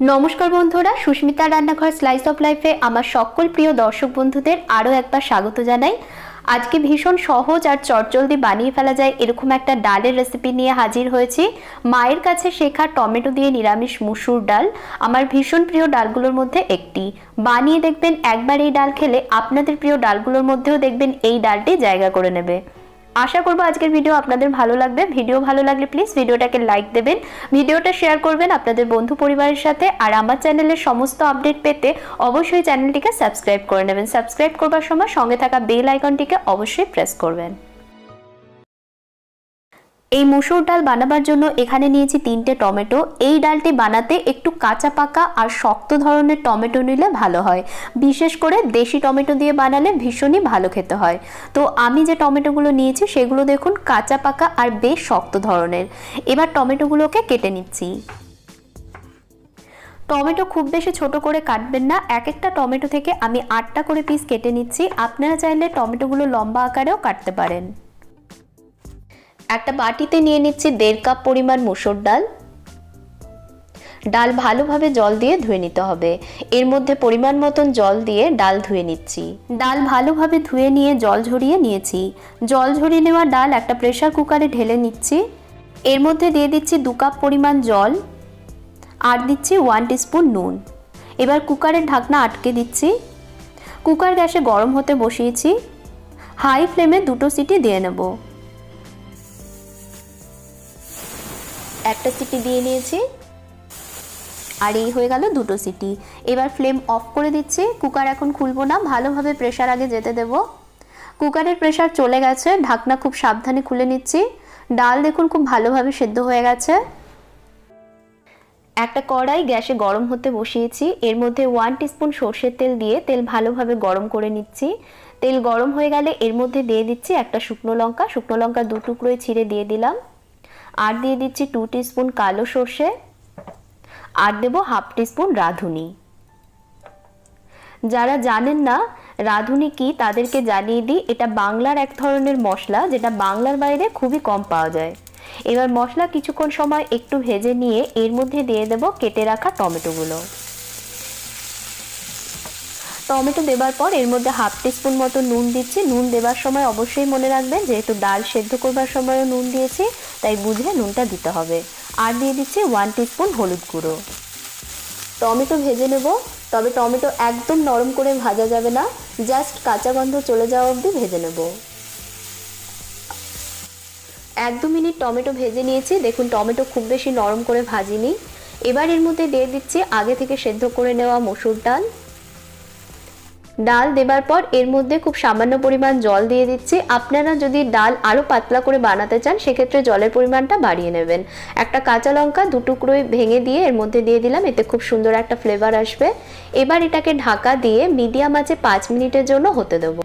নমস্কার বন্ধুরা, সুস্মিতা রান্নাঘর স্লাইস অফ লাইফে আমার সকল প্রিয় দর্শক বন্ধুদের আরও একবার স্বাগত জানাই। আজকে ভীষণ সহজ আর চটজলদি বানিয়ে ফেলা যায় এরকম একটা ডালের রেসিপি নিয়ে হাজির হয়েছি। মায়ের কাছে শেখা টমেটো দিয়ে নিরামিষ মুসুর ডাল, আমার ভীষণ প্রিয় ডালগুলোর মধ্যে একটি। বানিয়ে দেখবেন একবার এই ডাল খেলে আপনাদের প্রিয় ডালগুলোর মধ্যেও দেখবেন এই ডালটি জায়গা করে নেবে। আশা করব আজকের ভিডিও আপনাদের ভালো লাগবে। ভিডিও ভালো লাগলে প্লিজ ভিডিওটাকে লাইক দেবেন। ভিডিওটা শেয়ার করবেন আপনাদের বন্ধু পরিবারের সাথে। আর আমার চ্যানেলের সমস্ত আপডেট পেতে অবশ্যই চ্যানেলটিকে সাবস্ক্রাইব করে নেবেন। সাবস্ক্রাইব করবার সময় সঙ্গে থাকা বেল আইকনটিকে অবশ্যই প্রেস করবেন। এই মুসুর ডাল বানাবার জন্য এখানে নিয়েছি তিনটে টমেটো। এই ডালটি বানাতে একটু কাঁচা পাকা আর শক্ত ধরনের টমেটো নিলে ভালো হয়। বিশেষ করে দেশি টমেটো দিয়ে বানালে ভীষণই ভালো খেতে হয়। তো আমি যে টমেটোগুলো নিয়েছি, সেগুলো দেখুন কাঁচা পাকা আর বেশ শক্ত ধরনের। এবার টমেটোগুলোকে কেটে নিচ্ছি। টমেটো খুব বেশি ছোট করে কাটবেন না। এক একটা টমেটো থেকে আমি আটটা করে পিস কেটে নিচ্ছি। আপনারা চাইলে টমেটোগুলো লম্বা আকারেও কাটতে পারেন। একটা বাটিতে নিয়ে নিচ্ছি দেড় কাপ পরিমাণ মুসুর ডাল। ডাল ভালোভাবে জল দিয়ে ধুয়ে নিতে হবে। এর মধ্যে পরিমাণ মতন জল দিয়ে ডাল ধুয়ে নিচ্ছি। ডাল ভালোভাবে ধুয়ে নিয়ে জল ঝরিয়ে নিয়েছি। জল ঝরিয়ে নেওয়া ডাল একটা প্রেশার কুকারে ঢেলে নিচ্ছি। এর মধ্যে দিয়ে দিচ্ছি দু কাপ পরিমাণ জল। আর দিচ্ছি ওয়ান টিস্পুন নুন। এবার কুকারের ঢাকনা আটকে দিচ্ছি। কুকার গ্যাসে গরম হতে বসিয়েছি। হাই ফ্লেমে দুটো সিটি দিয়ে নেব। একটা সিটি দিয়ে নিয়েছি। আর এই হয়ে গেল দুটো সিটি। এবার ফ্লেম অফ করে দিচ্ছি। কুকার এখন খুলবো না, ভালোভাবে প্রেশার আগে যেতে দেব। কুকারের প্রেশার চলে গেছে, ঢাকনা খুব সাবধানে খুলে নিচ্ছি। ডাল দেখুন খুব ভালোভাবে সেদ্ধ হয়ে গেছে। একটা কড়াই গ্যাসে গরম হতে বসিয়েছি। এর মধ্যে ওয়ান টিস্পুন সর্ষের তেল দিয়ে তেল ভালোভাবে গরম করে নিচ্ছি। তেল গরম হয়ে গেলে এর মধ্যে দিয়ে দিচ্ছি একটা শুকনো লঙ্কা। শুকনো লঙ্কা দু টুকরোয় ছিঁড়ে দিয়ে দিলাম। আর দিয়ে দিচ্ছি টু টিস্পুন কালো সর্ষে, আর দেবো হাফ টিস্পুন রাঁধুনি। যারা জানেন না রাঁধুনি কি, তাদেরকে জানিয়ে দিই, এটা বাংলার এক ধরনের মশলা, যেটা বাংলার বাইরে খুবই কম পাওয়া যায়। এবার মশলা কিছুক্ষণ সময় একটু ভেজে নিয়ে এর মধ্যে দিয়ে দেব কেটে রাখা টমেটোগুলো। টমেটো দেবার পর এর মধ্যে হাফ টিস্পুন মতো নুন দিচ্ছি। নুন দেবার সময় অবশ্যই মনে রাখবেন, যেহেতু ডাল সেদ্ধ করবার সময়ও নুন দিয়েছি। তাই বুঝে নুনটা দিতে হবে। আর দিয়ে দিচ্ছি ওয়ান টিস্পুন হলুদ গুঁড়ো। টমেটো ভেজে নেব, তবে টমেটো একদম নরম করে ভাজা যাবে না জাস্ট কাঁচা গন্ধ চলে যাওয়া অবধি ভেজে নেব। এক দু মিনিট টমেটো ভেজে নিয়েছি, দেখুন টমেটো খুব বেশি নরম করে ভাজিনি। এবার এর মধ্যে দিয়ে দিচ্ছি আগে থেকে সেদ্ধ করে নেওয়া মসুর ডাল। ডাল দেবার পর এর মধ্যে খুব সামান্য পরিমাণ জল দিয়ে দিচ্ছি। আপনারা যদি ডাল আরও পাতলা করে বানাতে চান, সেক্ষেত্রে জলের পরিমাণটা বাড়িয়ে নেবেন। একটা কাঁচা লঙ্কা দু টুকরোই ভেঙে দিয়ে এর মধ্যে দিয়ে দিলাম, এতে খুব সুন্দর একটা ফ্লেভার আসবে। এবার এটাকে ঢাকা দিয়ে মিডিয়াম আছে পাঁচ মিনিটের জন্য হতে দেবো।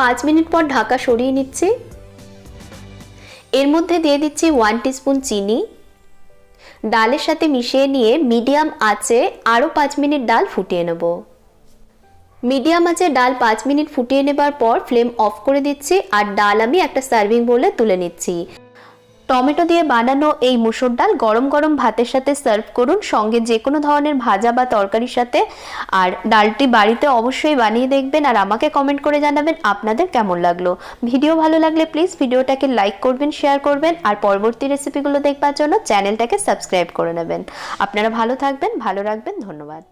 পাঁচ মিনিট পর ঢাকা সরিয়ে নিচ্ছি। এর মধ্যে দিয়ে দিচ্ছি ওয়ান টিস্পুন চিনি। ডালের সাথে মিশিয়ে নিয়ে মিডিয়াম আঁচে আরও পাঁচ মিনিট ডাল ফুটিয়ে নেব। মিডিয়াম আছে, ডাল পাঁচ মিনিট ফুটিয়ে নেবার পর ফ্লেম অফ করে দিচ্ছি আর ডাল আমি একটা সার্ভিং বোলে তুলে নিচ্ছি। টমেটো দিয়ে বানানো এই মুসুর ডাল গরম গরম ভাতের সাথে সার্ভ করুন, সঙ্গে যে কোনো ধরনের ভাজা বা তরকারির সাথে। আর ডালটি বাড়িতে অবশ্যই বানিয়ে দেখবেন আর আমাকে কমেন্ট করে জানাবেন আপনাদের কেমন লাগল। ভিডিও ভালো লাগলে প্লিজ ভিডিওটাকে লাইক করবেন, শেয়ার করবেন আর পরবর্তী রেসিপিগুলো দেখবার জন্য চ্যানেলটাকে সাবস্ক্রাইব করে নেবেন। আপনারা ভালো থাকবেন, ভালো রাখবেন, ধন্যবাদ।